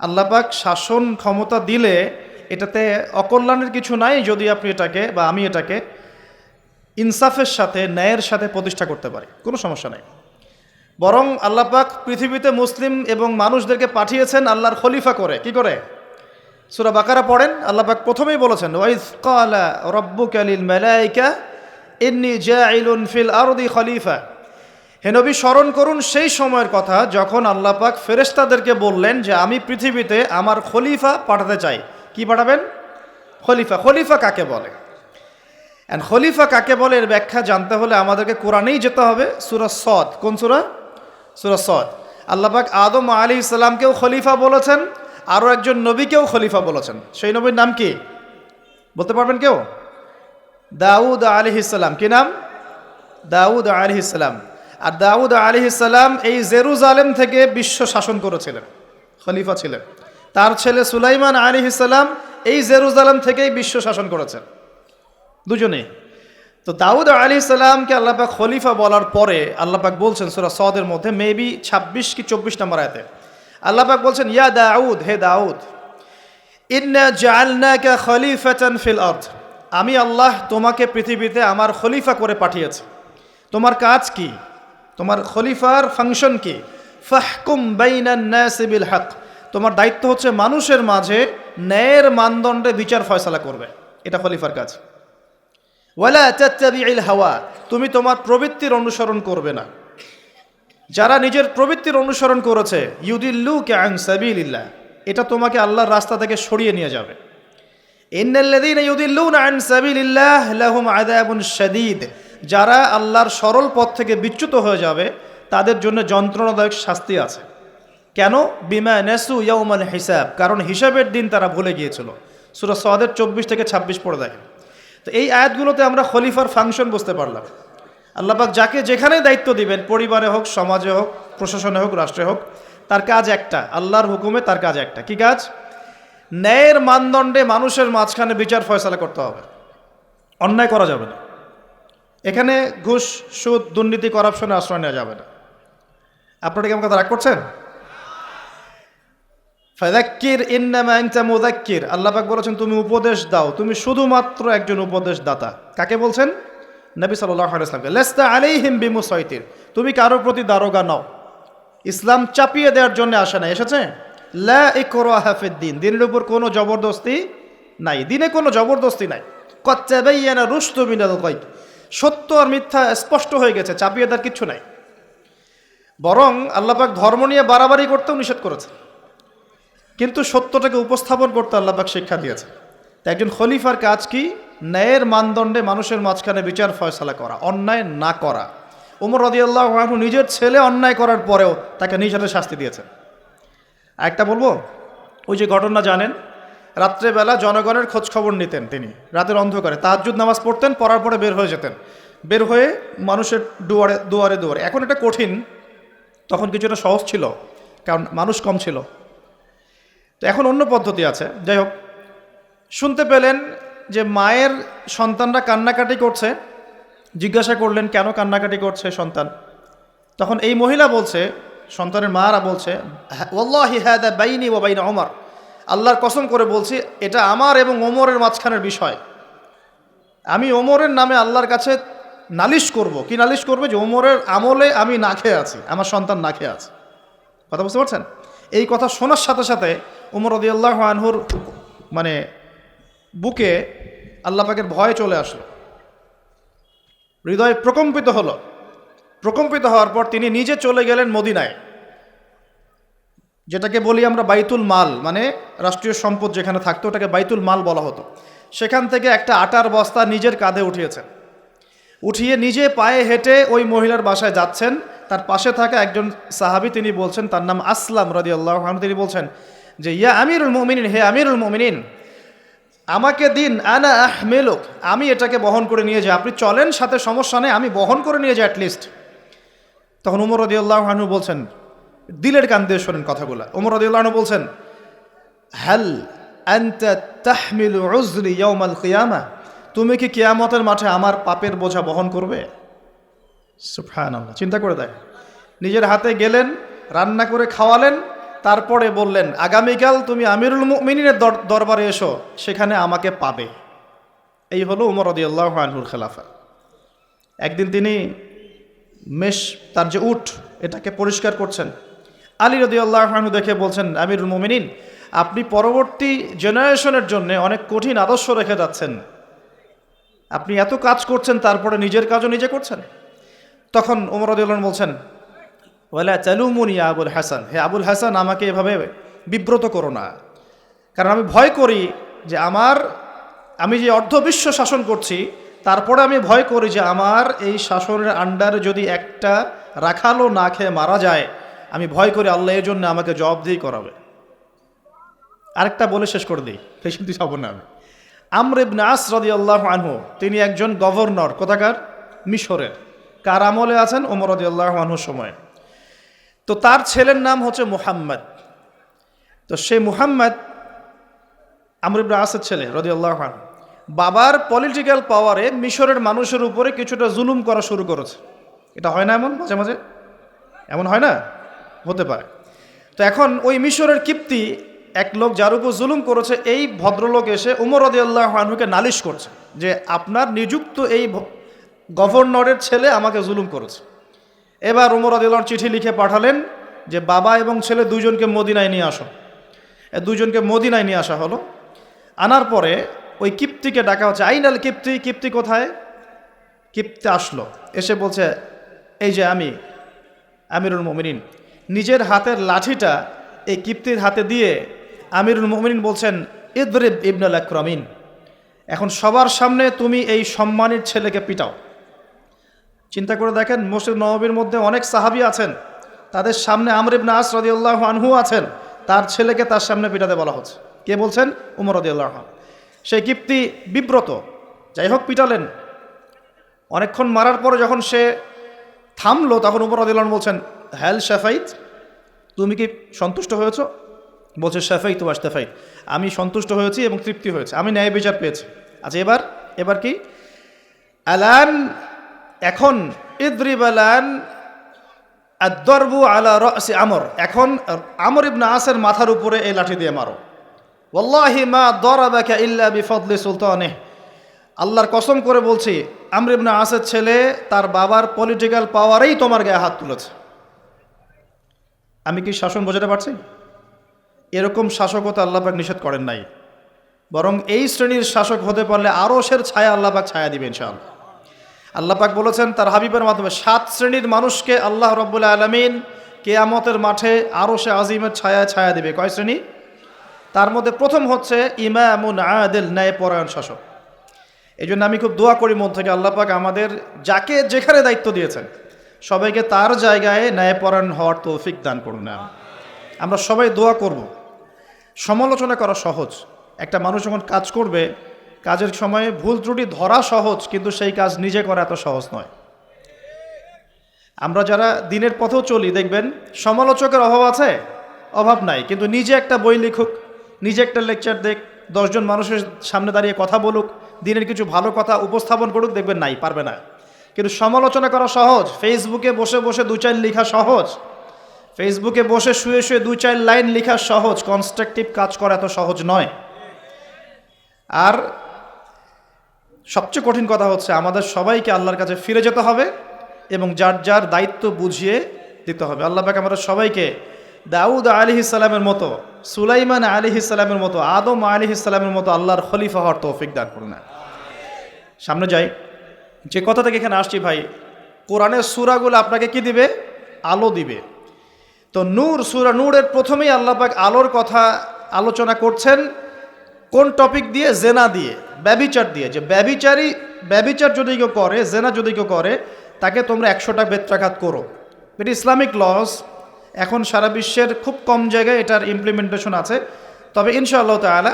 আল্লাপাক শাসন ক্ষমতা দিলে এটাতে অকল্যাণের কিছু নাই যদি আপনি এটাকে বা আমি এটাকে ইনসাফের সাথে, ন্যায়ের সাথে প্রতিষ্ঠা করতে পারি। কোনো সমস্যা নেই। বরং আল্লাপাক পৃথিবীতে মুসলিম এবং মানুষদেরকে পাঠিয়েছেন আল্লাহর খলিফা করে। কি করে? সুরা বাকারা পড়েন, আল্লাপাক প্রথমেই বলেছেন ওয়াইজ কালা রব্বুক আলিল মালাইকা, ইন্নি জাইলুন ফিল আরদি খলিফা। হে নবী, স্মরণ করুন সেই সময়ের কথা যখন আল্লাহ পাক ফেরেশতাদেরকে বললেন যে, আমি পৃথিবীতে আমার খলিফা পাঠাতে চাই। কি পাঠাবেন? খলিফা খলিফা কাকে বলে? অ্যান্ড খলিফা কাকে বলে এর ব্যাখ্যা জানতে হলে আমাদেরকে কোরআনেই যেতে হবে। সুরা সদ, কোন সুরা? সুরা সদ। আল্লাহ পাক আদম আলী ইসলামকেও খলিফা বলেছেন, আরও একজন নবীকেও খলিফা বলেছেন। সেই নবীর নাম কি? বলতে পারবেন কেউ? দাউদ আলী ইসলাম কি নাম? দাউদ আলি ইসলাম আর দাউদ আলী ইসলাম এই জেরুজালেম থেকে বিশ্ব শাসন করেছিলেন, খলিফা ছিলেন। তার ছেলে সুলাইমান আলী ইসলাম এই জেরুজালেম থেকেই বিশ্ব শাসন করেছেন। দুজনেই তো দাউদ আলী ইসলামকে আল্লাপাক খলিফা বলার পরে আল্লাপাক বলছেন, সুরা সদের মধ্যে, মেবি ছাব্বিশ কি চব্বিশ নম্বর আয়তে আল্লাপাক বলছেন, ইয়া দাউদ, হে দাউদ ফিল আরদ, আমি আল্লাহ তোমাকে পৃথিবীতে আমার খলিফা করে পাঠিয়েছি। তোমার কাজ কি? তোমার খলিফার ফাংশন কি? ফাহকুম বাইনান নাসি বিল হক। তোমার দায়িত্ব হচ্ছে মানুষের মাঝে ন্যায়ের মানদণ্ডে বিচার ফয়সালা করবে। এটা খলিফার কাজ। ওয়ালা তাত্তাবিউল হাওয়া। তুমি তোমার প্রবৃত্তির অনুসরণ করবে না। যারা নিজের প্রবৃত্তির অনুসরণ করেছে ইউদিল্লু কে আং সাবিলিল্লাহ। এটা তোমাকে আল্লাহর রাস্তা থেকে সরিয়ে নিয়ে যাবে। ইন্নাল্লাযীন ইউদিল্লুনা আন সাবিলিল্লাহ লাহুম আযাবুন শাদীদ। যারা আল্লাহর সরল পথ থেকে বিচ্যুত হয়ে যাবে, তাদের জন্য যন্ত্রণাদায়ক শাস্তি আছে। কেন? বিমা নেসু ইয়াউমাল হিসাব। কারণ হিসাবের দিন তারা ভুলে গিয়েছিল। সূরা সদের চব্বিশ থেকে ছাব্বিশ পড়ে দেখেন। তো এই আয়াতগুলোতে আমরা খলিফার ফাংশন বুঝতে পারলাম। আল্লাপাক যাকে যেখানে দায়িত্ব দিবেন, পরিবারে হোক, সমাজে হোক, প্রশাসনে হোক, রাষ্ট্রে হোক, তার কাজ একটা। আল্লাহর হুকুমে তার কাজ একটা। কি কাজ? ন্যায়ের মানদণ্ডে মানুষের মাঝখানে বিচার ফয়সালা করতে হবে। অন্যায় করা যাবে না। এখানে ঘুষ, সুদ, দুর্নীতি করাপশনে আশ্রয় নেওয়া যাবে না। আপনারা কি আমার কথা রাগ করছেন? ফাদাক্কির ইন্নামা আনতা মুদাক্কির আল্লাহ পাক বলেছেন, তুমি উপদেশ দাও। তুমি শুধুমাত্র একজন উপদেশ দাতা কাকে বলছেন? নবী সাল্লাল্লাহু আলাইহি ওয়াসাল্লামকে। লেস্তা আলাইহিম বিমুসাইতির। তুমি কারও প্রতি দারোগা নাও। ইসলাম চাপিয়ে দেওয়ার জন্য আসে না এসেছে? লা ইকরাহা ফিদ্দিন দিনের উপর কোনো জবরদস্তি নাই। দিনে কোনো জবরদস্তি নাই। কচ্চাবাইয়ানা রুস্তু মিনাল গায়ব। সত্য আর মিথ্যা স্পষ্ট হয়ে গেছে, চাপিয়ে দেওয়ার কিচ্ছু নাই। বরং আল্লাপাক ধর্ম নিয়ে বাড়াবাড়ি করতেও নিষেধ করেছে কিন্তু সত্যটাকে উপস্থাপন করতে আল্লাপাক শিক্ষা দিয়েছে তাই একজন খলিফার কাজ কি? ন্যায়ের মানদণ্ডে মানুষের মাঝখানে বিচার ফয়সালা করা, অন্যায় না করা। উমর রদিয়াল্লাহ নিজের ছেলে অন্যায় করার পরেও তাকে নিজ হাতে শাস্তি দিয়েছেন। একটা বলব, ওই যে ঘটনা জানেন রাত্রেবেলা জনগণের খোঁজ খবর নিতেন তিনি। রাতের অন্ধকারে তাহাজুদ নামাজ পড়তেন, পড়ার পরে বের হয়ে যেতেন। বের হয়ে মানুষের দুয়ারে দুয়ারে দুয়ারে। এখন এটা কঠিন, তখন কিছুটা সহজ ছিল, কারণ মানুষ কম ছিল। তো এখন অন্য পদ্ধতি আছে। যাই হোক, শুনতে পেলেন যে মায়ের সন্তানরা কান্নাকাটি করছে। জিজ্ঞাসা করলেন, কেন কান্নাকাটি করছে সন্তান? তখন এই মহিলা বলছে, সন্তানের মারা বলছে ওল্লাহি হ্যাদা বাইনি ও বাইনা ওমর আল্লাহর কসম করে বলছি, এটা আমার এবং ওমরের মাঝখানের বিষয়। আমি ওমরের নামে আল্লাহর কাছে নালিশ করব। কি নালিশ করবে? যে ওমরের আমলে আমি না খেয়ে আছি, আমার সন্তান না খেয়ে আছে। কথা বুঝতে পারছেন? এই কথা শোনার সাথে সাথে উমর রদিয়াল্লাহ আনহুর মানে বুকে আল্লাহ পাকের ভয় চলে আসলো। হৃদয় প্রকম্পিত হলো। প্রকম্পিত হওয়ার পর তিনি নিজে চলে গেলেন মদিনায়। যেটাকে বলি আমরা বাইতুল মাল মানে রাষ্ট্রীয় সম্পদ যেখানে থাকতো, ওটাকে বাইতুল মাল বলা হতো। সেখান থেকে একটা আটার বস্তা নিজের কাঁধে উঠিয়েছেন। উঠিয়ে নিজে পায়ে হেঁটে ওই মহিলার বাসায় যাচ্ছেন। তার পাশে থাকা একজন সাহাবি, তিনি বলছেন, তার নাম আসলাম রদি আল্লাহ তিনি বলছেন যে, ইয়া আমিরুল মমিনিন, হে আমিরুল মমিনিন, আমাকে দিন, আনা আহমেলুক, আমি এটাকে বহন করে নিয়ে যাই। আপনি চলেন, সাথে সমস্যা নেই, আমি বহন করে নিয়ে যাই অ্যাটলিস্ট তখন উমর রদি আল্লাহ বলছেন দিলের কান দিয়ে শোনেন কথাগুলো। ওমর রদি আল্লাহ বলছেন হ্যাল কিয়ামা? তুমি কি কেয়ামতের মাঠে আমার পাপের বোঝা বহন করবে? চিন্তা করে দেয় নিজের হাতে গেলেন, রান্না করে খাওয়ালেন, তারপরে বললেন, আগামীকাল তুমি আমিরুল মুমিনের দর- দরবারে এসো, সেখানে আমাকে পাবে। এই হলো উমর রদিয়াল্লাহ আনহুর খেলাফা। একদিন তিনি মেষ তার যে উট এটাকে পরিষ্কার করছেন। আলী রদিয়াল্লাহ আনহু দেখে বলছেন, আমিরুল মুমিনিন, আপনি পরবর্তী জেনারেশনের জন্য অনেক কঠিন আদর্শ রেখে যাচ্ছেন। আপনি এত কাজ করছেন, তারপরে নিজের কাজও নিজে করছেন। তখন উমর রদিউল্লাহ বলছেন, ওয়ালা চালুমুনি আবুল হাসান। হে আবুল হাসান, আমাকে এভাবে বিব্রত করো না। কারণ আমি ভয় করি যে আমার, আমি যে অর্ধবিশ্ব শাসন করছি, তারপরে আমি ভয় করি যে আমার এই শাসনের আন্ডারে যদি একটা রাখালো না খেয়ে মারা যায় আমি ভয় করি আল্লাহ এর জন্য আমাকে জবাবদিহি করাবে। আরেকটা বলে শেষ করে দিই। কিন্তু যাব না আমি আমর ইবনে আস রাদিয়াল্লাহু আনহু তিনি একজন গভর্নর কোথাকার? মিশরের। কার আমলে আছেন? ওমর আল্লাহ আনহুর সময়। তো তার ছেলের নাম হচ্ছে মুহাম্মদ। তো সে মুহাম্মদ আমর ইবনে আসের ছেলে রদি আল্লাহ আনহু। বাবার পলিটিক্যাল পাওয়ারে মিশরের মানুষের উপরে কিছুটা জুলুম করা শুরু করেছে। এটা হয় না এমন? মাঝে মাঝে? এমন হয় না? হতে পারে। তো এখন ওই মিশরের কিপ্তি এক লোক যার উপর জুলুম করেছে, এই ভদ্রলোক এসে উমর আনহুকে নালিশ করছে যে আপনার নিযুক্ত এই গভর্নরের ছেলে আমাকে জুলুম করেছে। এবার উমর রদিয়াল্লাহর চিঠি লিখে পাঠালেন যে, বাবা এবং ছেলে দুজনকে মদিনায় নিয়ে আসো। দুজনকে মদিনায় নিয়ে আসা হলো। আনার পরে ওই কিপ্তিকে ডাকা হচ্ছে আইনাল কিপ্তি কিপ্তি কোথায়? কিপ্তি আসলো, এসে বলছে, এই যে আমি, আমিরুল মোমিনিন। নিজের হাতের লাঠিটা এই কিপ্তির হাতে দিয়ে আমিরুল মোমিন বলছেন, ইদরিব ইবনুল আক্রমিন, এখন সবার সামনে তুমি এই সম্মানের ছেলেকে পিটাও। চিন্তা করে দেখেন, মসজিদ নববীর মধ্যে অনেক সাহাবী আছেন, তাদের সামনে আমর ইবনে আস রদিউল্লাহ আনহু আছেন, তার ছেলেকে তার সামনে পিটাতে বলা হচ্ছে। কে বলছেন? উমর রদিউল্লাহ সেই কিপ্তি বিব্রত, যাই হোক পিটালেন। অনেকক্ষণ মারার পরে যখন সে থামলো, তখন উমর আদিলন বলছেন হ্যাল শেফাইত, তুমি কি সন্তুষ্ট হয়েছ? বলছে শেফাই তো আশতেফাই আমি সন্তুষ্ট হয়েছি এবং তৃপ্তি হয়েছে। আমি ন্যায় বিচার পেয়েছি। আচ্ছা এবার এবার কি? আলান, এখন, ইদ্রিব আলান আদরবু আলা রসি আমর। এখন, আমর ইবনা আসের মাথার উপরে এই লাঠি দিয়ে মারো। ওয়াল্লাহি মা দরাবাকা ইল্লা বিফদলি সুলতানে। আল্লাহর কসম করে বলছি, আমর ইবনে আসের ছেলে তার বাবার পলিটিক্যাল পাওয়ারেই তোমার গায়ে হাত তুলেছে। আমি কি শাসন বোঝাতে পারছি? এরকম শাসকতা আল্লাপাক নিষেধ করেন নাই। বরং এই শ্রেণির শাসক হতে পারলে আরও সের ছায়া আল্লাপাক ছায়া দিবে ইনশাআল্লাহ। আল্লাপাক বলেছেন তার হাবিবের মাধ্যমে সাত শ্রেণির মানুষকে আল্লাহ রব্বুল আলমিন কেয়ামতের মাঠে আরও সে আজিমের ছায়া ছায়া দিবে। কয় শ্রেণি? তার মধ্যে প্রথম হচ্ছে ইমামুন আদেল ন্যায় পরায়ণ শাসক। এই জন্য আমি খুব দোয়া করি মন থেকে আল্লাহ পাক আমাদের যাকে যেখানে দায়িত্ব দিয়েছেন সবাইকে তার জায়গায় ন্যায়পরায়ণ হওয়ার তৌফিক দান করুন আমরা সবাই দোয়া করব। সমালোচনা করা সহজ। একটা মানুষ যখন কাজ করবে, কাজের সময় ভুল ত্রুটি ধরা সহজ, কিন্তু সেই কাজ নিজে করা এত সহজ নয়। আমরা যারা দিনের পথেও চলি, দেখবেন সমালোচকের অভাব আছে? অভাব নাই। কিন্তু নিজে একটা বই লিখুক, নিজে একটা লেকচার দেখ, দশজন মানুষের সামনে দাঁড়িয়ে কথা বলুক, দিনের কিছু ভালো কথা উপস্থাপন করুক, দেখবেন নাই, পারবে না। কিন্তু সমালোচনা করা সহজ। ফেসবুকে বসে বসে দু চার লেখা সহজ। ফেসবুকে বসে শুয়ে শুয়ে দু চার লাইন লেখা সহজ। কনস্ট্রাকটিভ কাজ করা এত সহজ নয়। আর সবচেয়ে কঠিন কথা হচ্ছে, আমাদের সবাইকে আল্লাহর কাছে ফিরে যেতে হবে এবং যার যার দায়িত্ব বুঝিয়ে দিতে হবে। আল্লাহ পাক আমাদের সবাইকে দাউদ আলী ইসলামের মতো, সুলাইমান আলী ইসলামের মতো, আদম আলী ইসলামের মতো আল্লাহর খলিফা হওয়ার তৌফিক দান করুন। সামনে যাই। যে কথা থেকে এখানে আসছি ভাই, কোরআনের সুরাগুলো আপনাকে কি দিবে? আলো দিবে। তো নূর, সুরা নূরের প্রথমেই আল্লাহ পাক আলোর কথা আলোচনা করছেন, কোন টপিক দিয়ে? জেনা দিয়ে, ব্যবিচার দিয়ে। যে ব্যবিচারী, ব্যবিচার যদি কেউ করে, জেনা যদি কেউ করে, তাকে তোমরা একশোটা বেত্রাঘাত করো। এটি ইসলামিক লস এখন সারা বিশ্বের খুব কম জায়গায় এটার ইমপ্লিমেন্টেশন আছে। তবে ইনশাআল্লাহ তালা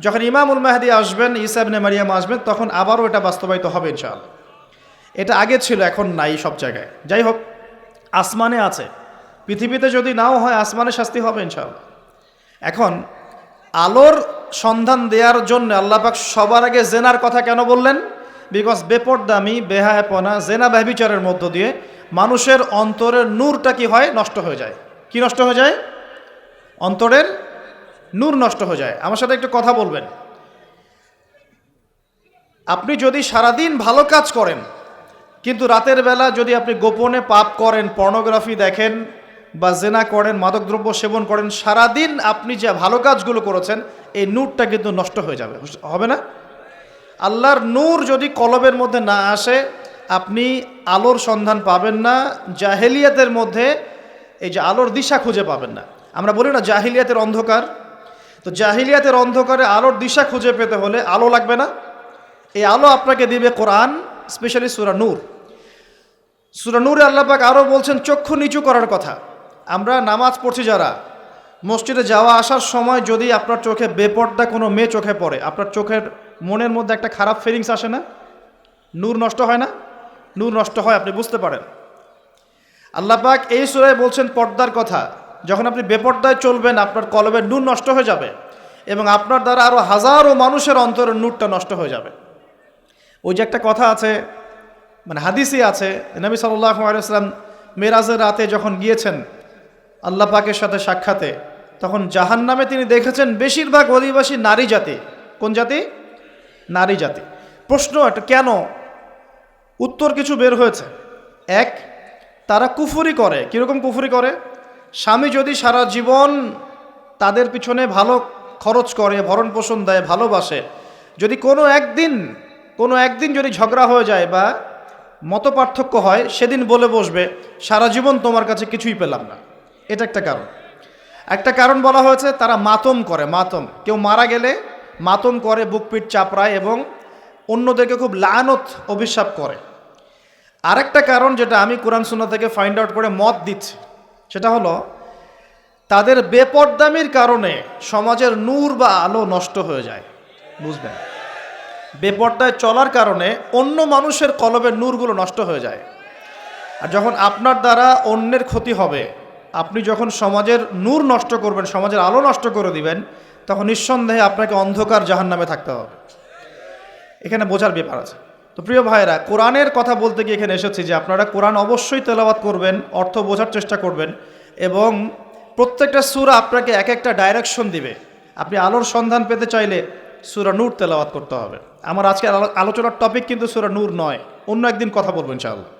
যখন ইমামুল মাহাদি আসবেন ইসাবনে মারিয়াম আসবেন, তখন আবারও এটা বাস্তবায়িত হবে ইনশাআল্লাহ। এটা আগে ছিল, এখন নাই সব জায়গায়। যাই হোক, আসমানে আছে। পৃথিবীতে যদি নাও হয়, আসমানে শাস্তি হবে ইনশাআল্লাহ। এখন, আলোর সন্ধান দেওয়ার জন্য আল্লাপাক সবার আগে জেনার কথা কেন বললেন? বিকজ বেপরদামি, বেহায়াপনা, জেনা ব্যবিচারের মধ্য দিয়ে মানুষের অন্তরের নূরটা কি হয়? নষ্ট হয়ে যায়। কি নষ্ট হয়ে যায়? অন্তরের নূর নষ্ট হয়ে যায়। আমার সাথে একটু কথা বলবেন। আপনি যদি সারাদিন ভালো কাজ করেন, কিন্তু রাতের বেলা যদি আপনি গোপনে পাপ করেন, পর্নোগ্রাফি দেখেন বা জেনা করেন, মাদকদ্রব্য সেবন করেন, সারাদিন আপনি যে ভালো কাজগুলো করেছেন, এই নূরটা কিন্তু নষ্ট হয়ে যাবে। হবে না? আল্লাহর নূর যদি কলবের মধ্যে না আসে, আপনি আলোর সন্ধান পাবেন না, জাহেলিয়াতের মধ্যে এই যে আলোর দিশা খুঁজে পাবেন না। আমরা বলি না জাহিলিয়াতের অন্ধকার তো জাহিলিয়াতের অন্ধকারে আলোর দিশা খুঁজে পেতে হলে আলো লাগবে না। এই আলো আপনাকে দিবে কোরআন, স্পেশালি সুরা নূর। সুরা নূরে আল্লাপাক আরও বলছেন, চক্ষু নিচু করার কথা। আমরা নামাজ পড়ছি যারা, মসজিদে যাওয়া আসার সময় যদি আপনার চোখে বেপর্দা কোনো মেয়ে চোখে পড়ে, আপনার চোখের মনের মধ্যে একটা খারাপ ফিলিংস আসে না? নূর নষ্ট হয় না? নূর নষ্ট হয়, আপনি বুঝতে পারেন। আল্লাপাক এই সুরায় বলছেন, পর্দার কথা। যখন আপনি বেপর্দায় চলবেন, আপনার কলবের নূর নষ্ট হয়ে যাবে এবং আপনার দ্বারা আরও হাজারো মানুষের অন্তরের নূরটা নষ্ট হয়ে যাবে। ওই যে একটা কথা আছে মানে হাদিসই আছে, নবী আলাইসলাম মেরাজের রাতে যখন গিয়েছেন আল্লাহ পাকের সাথে সাক্ষাতে, তখন জাহান নামে তিনি দেখেছেন বেশিরভাগ অধিবাসী নারী জাতি। কোন জাতি? নারী জাতি। প্রশ্ন একটা, কেন? উত্তর কিছু বের হয়েছে। এক, তারা কুফুরি করে। কীরকম কুফুরি করে? স্বামী যদি সারা জীবন তাদের পিছনে ভালো খরচ করে, ভরণ পোষণ দেয়, ভালোবাসে, যদি কোনো একদিন কোনো একদিন যদি ঝগড়া হয়ে যায় বা মত পার্থক্য হয়, সেদিন বলে বসবে, সারা জীবন তোমার কাছে কিছুই পেলাম না। এটা একটা কারণ। একটা কারণ বলা হয়েছে, তারা মাতম করে, মাতম। কেউ মারা গেলে মাতম করে বুকপিট চাপড়ায় এবং অন্যদেরকে খুব লানত অভিশাপ করে। আরেকটা কারণ যেটা আমি কোরআন সুন্না থেকে ফাইন্ড আউট করে মত দিচ্ছি। সেটা হলো, তাদের বেপরদামির কারণে সমাজের নূর বা আলো নষ্ট হয়ে যায়। বুঝবেন? বেপর্দায় চলার কারণে অন্য মানুষের কলবের নূরগুলো নষ্ট হয়ে যায়। আর যখন আপনার দ্বারা অন্যের ক্ষতি হবে, আপনি যখন সমাজের নূর নষ্ট করবেন, সমাজের আলো নষ্ট করে দিবেন, তখন নিঃসন্দেহে আপনাকে অন্ধকার জাহান নামে থাকতে হবে। এখানে বোঝার ব্যাপার আছে। তো প্রিয় ভাইরা কোরআনের কথা বলতে গিয়ে এখানে এসেছি যে আপনারা কোরআন অবশ্যই তেলাবাত করবেন, অর্থ বোঝার চেষ্টা করবেন এবং প্রত্যেকটা সুরা আপনাকে এক একটা ডাইরেকশন দিবে। আপনি আলোর সন্ধান পেতে চাইলে সুরা নূর তেলাওয়াত করতে হবে। আমার আজকে আলোচনার টপিক কিন্তু সুরা নূর নয়, অন্য একদিন কথা বলব ইনশাআল্লাহ।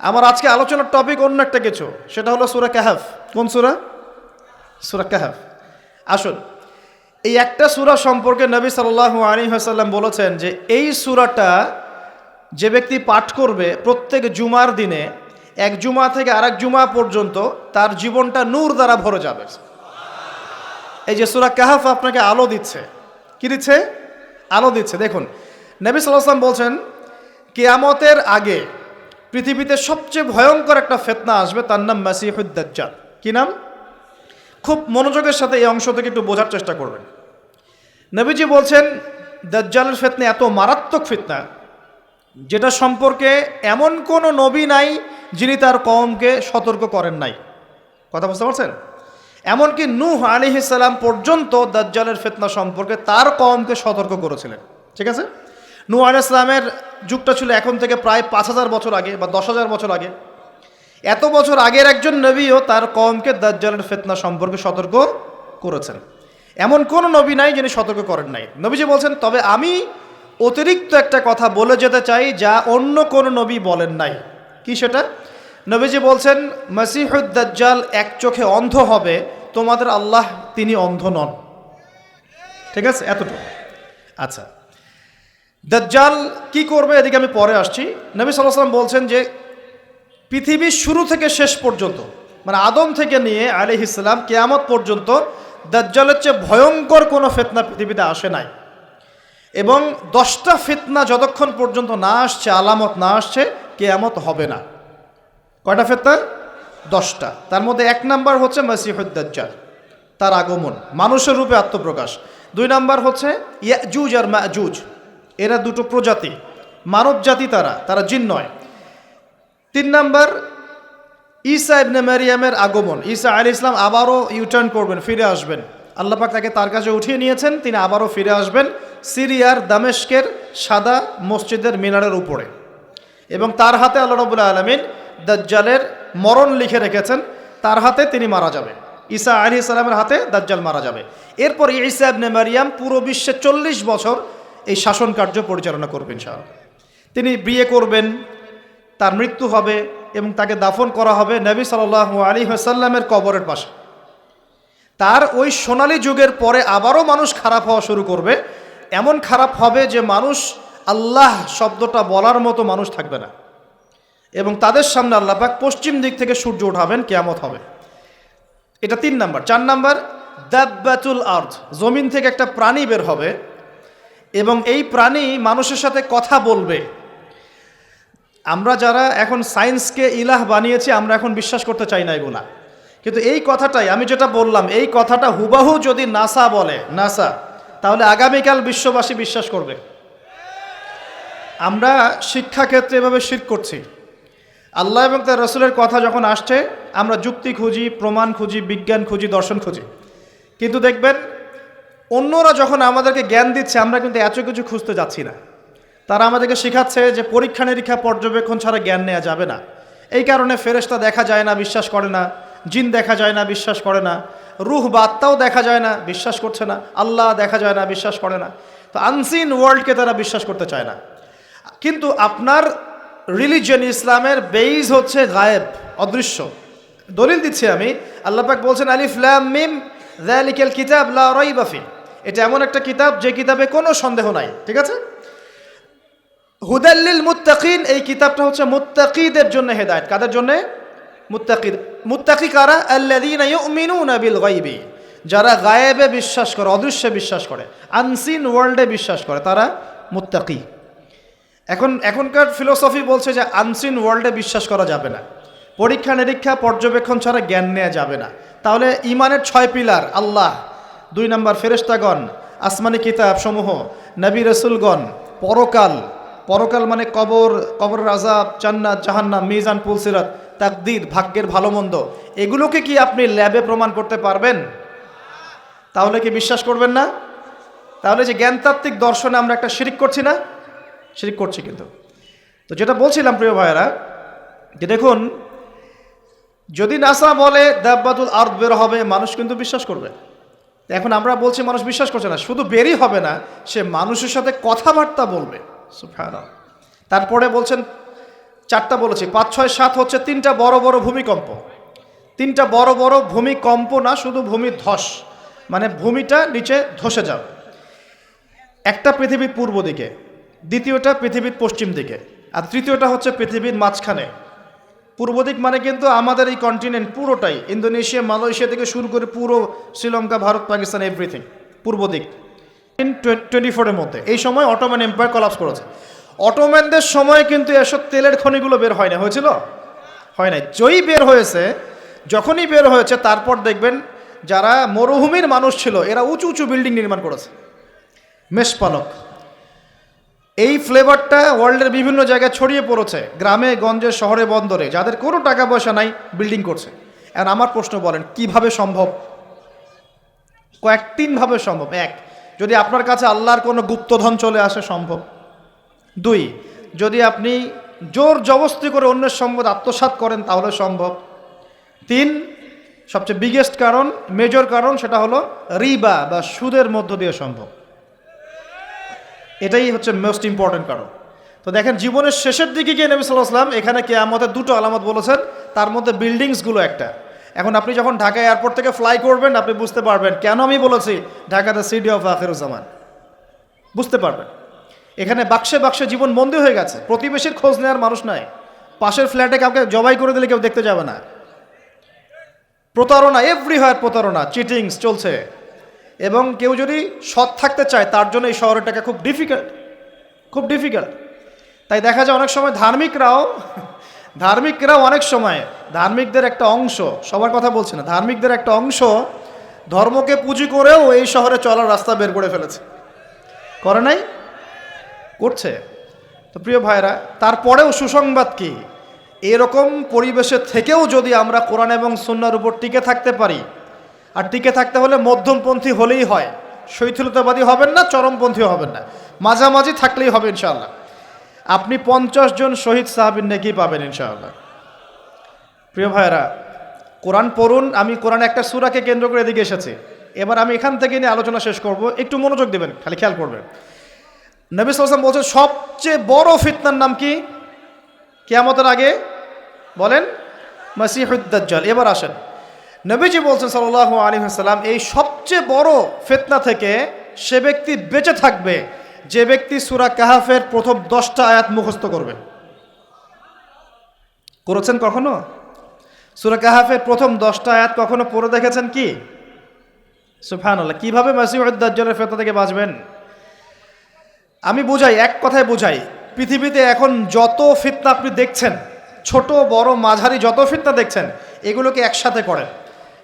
আমার আজকে আলোচনার টপিক অন্য একটা কিছু, সেটা হলো সুরা কাহাফ। কোন সুরা? সুরা কাহাফ। আসুন, এই একটা সুরা সম্পর্কে নবী সাল্লাহ আলী হাসাল্লাম বলেছেন যে এই সুরাটা যে ব্যক্তি পাঠ করবে প্রত্যেক জুমার দিনে, এক জুমা থেকে আরেক জুমা পর্যন্ত তার জীবনটা নূর দ্বারা ভরে যাবে। এই যে সুরা কাহাফ আপনাকে আলো দিচ্ছে। কি দিচ্ছে? আলো দিচ্ছে। দেখুন, নবী সাল্লাম বলছেন, কেয়ামতের আগে পৃথিবীতে সবচেয়ে ভয়ঙ্কর একটা ফেতনা আসবে, তার নাম মাসিহুদ্দাজ্জাল কি নাম? খুব মনোযোগের সাথে এই অংশ থেকে একটু বোঝার চেষ্টা করবেন। নবীজি বলছেন, দাজ্জালের ফেতনা এত মারাত্মক ফিতনা যেটা সম্পর্কে এমন কোনো নবী নাই যিনি তার কমকে সতর্ক করেন নাই। কথা বুঝতে পারছেন? এমনকি নূহ আলিহিসাল্লাম পর্যন্ত দাজ্জালের ফেতনা সম্পর্কে তার কমকে সতর্ক করেছিলেন। ঠিক আছে? নূহ আলাইসলামের যুগটা ছিল এখন থেকে প্রায় পাঁচ হাজার বছর আগে বা দশ হাজার বছর আগে। এত বছর আগের একজন নবীও তার কমকে দাজ্জালের ফেতনা সম্পর্কে সতর্ক করেছেন। এমন কোন নবী নাই যিনি সতর্ক করেন নাই। নবীজি বলছেন, তবে আমি অতিরিক্ত একটা কথা বলে যেতে চাই যা অন্য কোন নবী বলেন নাই। কি সেটা? নবীজি বলছেন, মসিহুদ দাজ্জাল এক চোখে অন্ধ হবে, তোমাদের আল্লাহ তিনি অন্ধ নন। ঠিক আছে? এতটুকু। আচ্ছা। দাজ্জাল কি করবে? এদিকে আমি পরে আসছি। নবী সাল্লাহ সাল্লাম বলছেন যে, পৃথিবীর শুরু থেকে শেষ পর্যন্ত মানে আদম থেকে নিয়ে আলিহ ইসলাম কেয়ামত পর্যন্ত দাজ্জালের চেয়ে ভয়ঙ্কর কোনো ফেতনা পৃথিবীতে আসে নাই। এবং দশটা ফিতনা যতক্ষণ পর্যন্ত না আসছে, আলামত না আসছে, কেয়ামত হবে না। কয়টা ফেতনা? দশটা। তার মধ্যে এক নাম্বার হচ্ছে মাসিহুদ্দাজ্জাল, তার আগমন, মানুষের রূপে আত্মপ্রকাশ। দুই নাম্বার হচ্ছে ইয়াজুজ আর মাজুজ, এরা দুটো প্রজাতি, মানব জাতি তারা তারা জিন নয়। তিন নাম্বার, ঈসা ইবনে মারিয়ামের আগমন, ঈসা আলী ইসলাম আবারও ইউটার্ন করবেন, ফিরে আসবেন। আল্লাপাক তাকে তার কাছে উঠিয়ে নিয়েছেন, তিনি আবারও ফিরে আসবেন। সিরিয়ার দামেস্কের সাদা মসজিদের মিনারের উপরে। এবং তার হাতে আল্লাহ রবুল্লা আলমিন দাজ্জালের মরণ লিখে রেখেছেন, তার হাতে তিনি মারা যাবেন ঈসা আলী সালামের হাতে দাজ্জাল মারা যাবে। এরপর ঈসা ইবনে মারিয়াম পুরো বিশ্বে চল্লিশ বছর এই শাসন কার্য পরিচালনা করবেন ইনশাআল্লাহ। তিনি বিয়ে করবেন, তার মৃত্যু হবে এবং তাকে দাফন করা হবে নবী সাল্লাহ আলী হাসাল্লামের কবরের পাশে। তার ওই সোনালী যুগের পরে আবারও মানুষ খারাপ হওয়া শুরু করবে। এমন খারাপ হবে যে মানুষ আল্লাহ শব্দটা বলার মতো মানুষ থাকবে না। এবং তাদের সামনে আল্লাহ পাক পশ্চিম দিক থেকে সূর্য উঠাবেন, কেয়ামত হবে। এটা তিন নাম্বার। চার নাম্বার, দাব্বাতুল আর্থ জমিন থেকে একটা প্রাণী বের হবে এবং এই প্রাণী মানুষের সাথে কথা বলবে। আমরা যারা এখন সায়েন্সকে ইলাহ বানিয়েছি, আমরা এখন বিশ্বাস করতে চাই না এগুলা। কিন্তু এই কথাটাই, আমি যেটা বললাম, এই কথাটা হুবাহু যদি নাসা বলে, নাসা তাহলে আগামীকাল বিশ্ববাসী বিশ্বাস করবে। আমরা শিক্ষাক্ষেত্রে এভাবে শির করছি। আল্লাহ এবং তার রসুলের কথা যখন আসছে, আমরা যুক্তি খুঁজি, প্রমাণ খুঁজি, বিজ্ঞান খুঁজি, দর্শন খুঁজি। কিন্তু দেখবেন, অন্যরা যখন আমাদেরকে জ্ঞান দিচ্ছে, আমরা কিন্তু এত কিছু খুঁজতে যাচ্ছি না। তারা আমাদেরকে শেখাচ্ছে যে পরীক্ষা নিরীক্ষা, পর্যবেক্ষণ ছাড়া জ্ঞান নেওয়া যাবে না। এই কারণে ফেরেশতা দেখা যায় না, বিশ্বাস করে না। জিন দেখা যায় না, বিশ্বাস করে না। রুহ বা আত্মাও দেখা যায় না, বিশ্বাস করছে না। আল্লাহ দেখা যায় না, বিশ্বাস করে না। তো আনসিন ওয়ার্ল্ডকে তারা বিশ্বাস করতে চায় না। কিন্তু আপনার রিলিজিয়ন ইসলামের বেইজ হচ্ছে গায়েব, অদৃশ্য। দলিল দিচ্ছি আমি। আল্লাহ পাক বলছেন, আলিফ মিম, যালিকাল কিতাব, লা রাইবা ফি। এটা এমন একটা কিতাব, যে কিতাবে কোনো সন্দেহ নাই। ঠিক আছে? হুদাল্লিল মুত্তাকিন, এই কিতাবটা হচ্ছে মুত্তাকিদের জন্য হেদায়েত। কাদের জন্য? মুত্তাকিদ, মুত্তাকি কারা? আল্লাযীনা ইউমিনুনা বিল যারা গায়েবে বিশ্বাস করে, অদৃশ্যে বিশ্বাস করে আনসিন ওয়ার্ল্ডে বিশ্বাস করে, তারা মুত্তাকি। এখন এখনকার ফিলোসফি বলছে যে আনসিন ওয়ার্ল্ডে বিশ্বাস করা যাবে না। পরীক্ষা নিরীক্ষা, পর্যবেক্ষণ ছাড়া জ্ঞান নেওয়া যাবে না। তাহলে ইমানের ছয় পিলার, আল্লাহ, দুই নম্বর ফেরেশতাগণ, আসমানি কিতাব সমূহ, নবী রসুলগণ, পরকাল। পরকাল মানে কবর কবর আজাব জান্নাত, জাহান্নাম, মিজান পুলসিরাত তাকদির, ভাগ্যের ভালো মন্দ, এগুলোকে কি আপনি ল্যাবে প্রমাণ করতে পারবেন? তাহলে কি বিশ্বাস করবেন না? তাহলে যে জ্ঞানতাত্ত্বিক দর্শনে আমরা একটা শিরিক করছি না? শিরিক করছি কিন্তু। তো যেটা বলছিলাম, প্রিয় ভাইয়েরা, যে দেখুন, যদি নাসা বলে দাব্বাতুল আর্থ বের হবে, মানুষ কিন্তু বিশ্বাস করবে। এখন আমরা বলছি মানুষ বিশ্বাস করছে না, শুধু বেরই হবে না, সে মানুষের সাথে কথাবার্তা বলবে। তারপরে বলছেন চারটা বলেছি, পাঁচ, ছয়, সাত হচ্ছে তিনটা বড় বড় ভূমিকম্প। তিনটা বড় বড় ভূমিকম্প না, শুধু ভূমি ধস মানে ভূমিটা নিচে ধসে যাবে। একটা পৃথিবীর পূর্ব দিকে, দ্বিতীয়টা পৃথিবীর পশ্চিম দিকে, আর তৃতীয়টা হচ্ছে পৃথিবীর মাঝখানে। পূর্ব দিক মানে কিন্তু আমাদের এই কন্টিনেন্ট পুরোটাই, ইন্দোনেশিয়া, মালয়েশিয়া থেকে শুরু করে পুরো শ্রীলঙ্কা, ভারত, পাকিস্তান এভরিথিং পূর্ব দিক। টোয়েন্টি ফোরের মধ্যে, এই সময় অটোম্যান এম্পায়ার কলাপস করেছে। অটোম্যানদের সময় কিন্তু এসব তেলের খনিগুলো বের হয় না, হয়েছিল? হয় নাই। জয়ী বের হয়েছে, যখনই বের হয়েছে, তারপর দেখবেন যারা মরুভূমির মানুষ ছিল, এরা উঁচু উঁচু বিল্ডিং নির্মাণ করেছে। মেষপালক। এই ফ্লেভারটা ওয়ার্ল্ডের বিভিন্ন জায়গায় ছড়িয়ে পড়েছে, গ্রামে, গঞ্জে, শহরে, বন্দরে। যাদের কোনো টাকা পয়সা নাই, বিল্ডিং করছে। আর আমার প্রশ্ন বলেন, কীভাবে সম্ভব? কয়েক তিনভাবে সম্ভব। এক, যদি আপনার কাছে আল্লাহর কোনো গুপ্তধন চলে আসে, সম্ভব। দুই, যদি আপনি জোর জবস্তি করে অন্যের সম্পদ আত্মসাৎ করেন, তাহলে সম্ভব। তিন, সবচেয়ে বিগেস্ট কারণ মেজর কারণ, সেটা হলো রিবা বা সুদের মধ্য দিয়ে সম্ভব। এটাই হচ্ছে মোস্ট ইম্পর্টেন্ট কারণ। তো দেখেন, জীবনের শেষের দিকে গিয়ে নবী সাল্লাহ আসলাম এখানে কে আমাদের দুটো আলামত বলেছেন, তার মধ্যে বিল্ডিংসগুলো একটা। এখন আপনি যখন ঢাকা এয়ারপোর্ট থেকে ফ্লাই করবেন, আপনি বুঝতে পারবেন, কেন আমি বলেছি ঢাকাতে সিটি অফ আখেরুজ্জামান। বুঝতে পারবেন। এখানে বাক্সে বাক্সে জীবন বন্দী হয়ে গেছে। প্রতিবেশীর খোঁজ নেওয়ার মানুষ নাই। পাশের ফ্ল্যাটে কাউকে জবাই করে দিলে কেউ দেখতে যাবে না। প্রতারণা এভরি হয় প্রতারণা চিটিংস চলছে। এবং কেউ যদি সৎ থাকতে চায়, তার জন্য এই শহরের টাকা খুব ডিফিকাল্ট খুব ডিফিকাল্ট তাই দেখা যায় অনেক সময় ধার্মিকরাও ধার্মিকরাও অনেক সময় ধার্মিকদের একটা অংশ, সবার কথা বলছে না, ধার্মিকদের একটা অংশ ধর্মকে পুঁজি করেও এই শহরে চলার রাস্তা বের করে ফেলেছে। করে নাই? করছে। তো প্রিয় ভাইরা তারপরেও সুসংবাদ কি? এরকম পরিবেশে থেকেও যদি আমরা কোরআন এবং সুন্নার উপর টিকে থাকতে পারি, আর টিকে থাকতে হলে মধ্যমপন্থী হলেই হয়, শৈথিলতাবাদী হবেন না চরমপন্থী হবেন না, মাঝামাঝি থাকলেই হবে ইনশাআল্লাহ। আপনি পঞ্চাশ জন শহীদ সাহাবিন নেকি পাবেন ইনশাআল্লাহ। প্রিয় ভাইরা কোরআন পড়ুন, আমি কোরআন একটা সুরাকে কেন্দ্র করে এদিকে এসেছি। এবার আমি এখান থেকে নিয়ে আলোচনা শেষ করব, একটু মনোযোগ দেবেন, খালি খেয়াল করবেন। নবী সালাম বলছেন, সবচেয়ে বড় ফিতনার নাম কি? কেয়ামতের আগে বলেন মাসিহুদ্দাজ্জাল এবার আসেন। নবীজি বলছেন সাল্লাহ আলী সাল্লাম এই সবচেয়ে বড় ফিতনা থেকে সে ব্যক্তি বেঁচে থাকবে, যে ব্যক্তি সুরা কাহাফের প্রথম দশটা আয়াত মুখস্থ করবে। করেছেন কখনো? সুরা কাহাফের প্রথম দশটা আয়াত কখনো পড়ে দেখেছেন কি? সুফানুল্লাহ কীভাবে মাসিউদ্দাজ্জলের ফেতনা থেকে বাঁচবেন? আমি বোঝাই, এক কথায় বোঝাই, পৃথিবীতে এখন যত ফিতনা আপনি দেখছেন, ছোট, বড়, মাঝারি যত ফিতনা দেখছেন, এগুলোকে একসাথে করেন।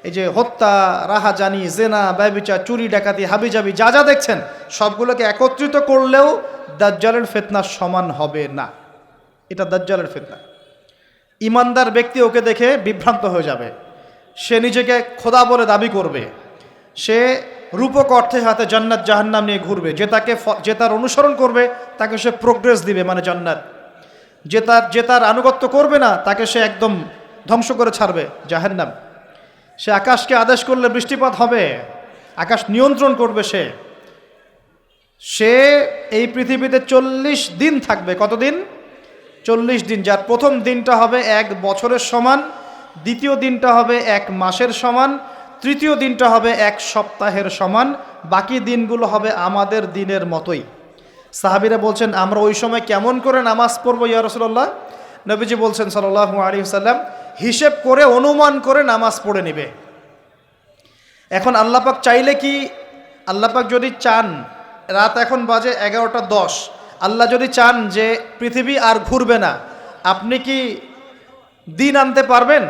এই যে হত্যা, রাহাজানি, জেনা ব্যবিচা চুরি, ডাকাতি, হাবিজাবি, যা যা দেখছেন, সবগুলোকে একত্রিত করলেও দাজ্জালের ফেতনা সমান হবে না। এটা দাজ্জালের ফেতনা। ইমানদার ব্যক্তি ওকে দেখে বিভ্রান্ত হয়ে যাবে। সে নিজেকে খোদা বলে দাবি করবে। সে রূপক অর্থে হাতে জান্নাত জাহান্নাম নিয়ে ঘুরবে। যে তাকে যে তার অনুসরণ করবে, তাকে সে প্রোগ্রেস দিবে মানে জান্নাত। যে তার যে তার আনুগত্য করবে না, তাকে সে একদম ধ্বংস করে ছাড়বে, জাহান্নাম। সে আকাশকে আদেশ করলে বৃষ্টিপাত হবে, আকাশ নিয়ন্ত্রণ করবে সে। সে এই পৃথিবীতে চল্লিশ দিন থাকবে। কতদিন? চল্লিশ দিন। যার প্রথম দিনটা হবে এক বছরের সমান, দ্বিতীয় দিনটা হবে এক মাসের সমান তৃতীয় দিনটা হবে এক সপ্তাহের সমান, বাকি দিনগুলো হবে আমাদের দিনের মতোই। সাহাবিরা বলছেন, আমরা ওই সময় কেমন করে নামাজ পড়ব ইয়া রসুল্লাহ নবীজি বলছেন সাল্লাহ আলী সাল্লাম হিসেব করে, অনুমান করে নামাজ পড়ে নিবে। এখন আল্লাপাক চাইলে কি? আল্লাপাক যদি চান, রাত এখন বাজে এগারোটা দশ, আল্লাহ যদি চান যে পৃথিবী আর ঘুরবে না, আপনি কি দিন আনতে পারবেন?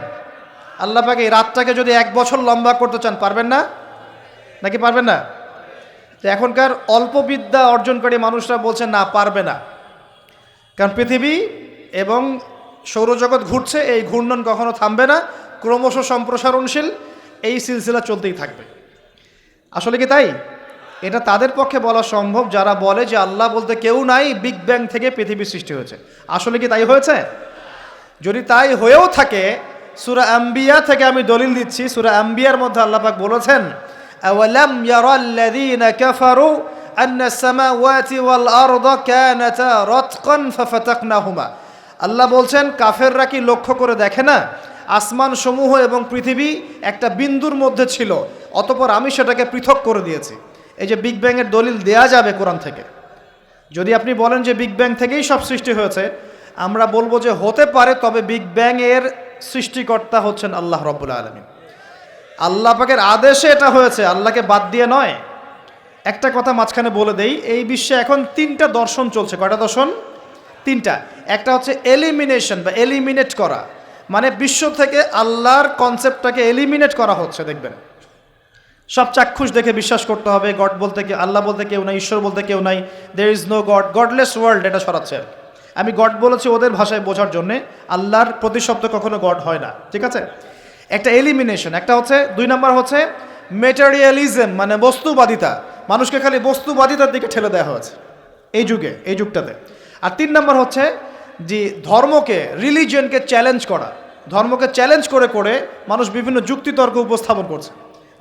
আল্লাপাক এই রাতটাকে যদি এক বছর লম্বা করতে চান, পারবেন না? নাকি পারবেন না? তো এখনকার অল্প বিদ্যা অর্জনকারী মানুষরা বলছে, না, পারবে না। কারণ পৃথিবী এবং সৌরজগৎ ঘুরছে, এই ঘূর্ণন কখনো থামবে না, ক্রমশ সম্প্রসারণশীল এই সিলসিলা চলতেই থাকবে। আসলে কি তাই? এটা তাদের পক্ষে বলা সম্ভব, যারা বলে যে আল্লাহ বলতে কেউ নাই, বিগ ব্যাং থেকে পৃথিবী সৃষ্টি হয়েছে। আসলে কি তাই হয়েছে? যদি তাই হয়েও থাকে সুরা আম্বিয়া থেকে আমি দলিল দিচ্ছি সুরা আম্বিয়ার মধ্যে আল্লাপাক বলেছেন أولم يرى الذين كفروا أن السماوات والأرض كانتا رتقا ففتقناهما আল্লাহ বলছেন কাফেররা কি লক্ষ্য করে দেখে না আসমান সমূহ এবং পৃথিবী একটা বিন্দুর মধ্যে ছিল অতপর আমি সেটাকে পৃথক করে দিয়েছি এই যে বিগ ব্যাংয়ের দলিল দেয়া যাবে কোরআন থেকে যদি আপনি বলেন যে বিগ ব্যাং থেকেই সব সৃষ্টি হয়েছে আমরা বলবো যে হতে পারে তবে বিগ ব্যাং এর সৃষ্টিকর্তা হচ্ছেন আল্লাহ রব্বুল আলমী আল্লাহ পাকের আদেশে এটা হয়েছে, আল্লাহকে বাদ দিয়ে নয়। একটা কথা মাঝখানে বলে দেই, এই বিশ্বে এখন তিনটা দর্শন চলছে। কয়টা দর্শন? তিনটা। একটা হচ্ছে এলিমিনেশন বা এলিমিনেট করা। মানে বিশ্ব থেকে আল্লাহর কনসেপ্টটাকে এলিমিনেট করা হচ্ছে, দেখবেন। সব চাক্ষুষ দেখে বিশ্বাস করতে হবে গড বলতে কি আল্লাহ বলতে কেউ নাই, ঈশ্বর বলতে কেউ নাই। There is no god godless world এটা সরাচ্ছে আর কি। আমি গড বলেছি ওদের ভাষায় বোঝার জন্যে, আল্লাহর প্রতিশব্দ কখনো গড হয় না। ঠিক আছে? একটা এলিমিনেশন একটা হচ্ছে, দুই নম্বর হচ্ছে মেটেরিয়ালিজম মানে বস্তুবাদিতা। মানুষকে খালি বস্তুবাদিতার দিকে ঠেলে দেওয়া হয়েছে। এই যুগে, এই যুগটাতে। আর তিন নম্বর হচ্ছে যে ধর্মকে রিলিজিয়নকে চ্যালেঞ্জ করা। ধর্মকে চ্যালেঞ্জ করে করে মানুষ বিভিন্ন যুক্তিতর্ক উপস্থাপন করছে।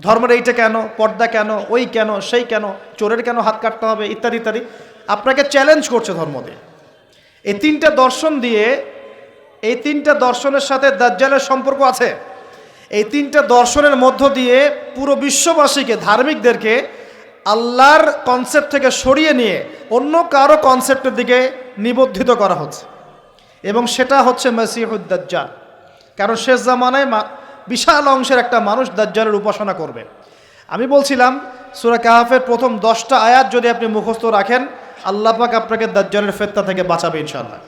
ধর্মের এইটা কেন, পর্দা কেন, ওই কেন, সেই কেন, চোরের কেন হাত কাটতে হবে, ইত্যাদি ইত্যাদি। আপনাকে চ্যালেঞ্জ করছে ধর্ম দিয়ে। এই তিনটা দর্শন দিয়ে এই তিনটা দর্শনের সাথে দাজ্জালের সম্পর্ক আছে। এই তিনটা দর্শনের মধ্য দিয়ে পুরো বিশ্ববাসীকে, ধার্মিকদেরকে আল্লাহর কনসেপ্ট থেকে সরিয়ে নিয়ে অন্য কারও কনসেপ্টের দিকে নিবদ্ধিত করা হচ্ছে। এবং সেটা হচ্ছে মাসিহুদ্দাজ্জাল কারণ শেষ জামানায় বিশাল অংশের একটা মানুষ দাজ্জালের উপাসনা করবে। আমি বলছিলাম, সুরা কাহাফের প্রথম দশটা আয়াত যদি আপনি মুখস্থ রাখেন আল্লাহ পাক আপনাকে দাজ্জালের ফেত্তা থেকে বাঁচাবে ইনশাআল্লাহ।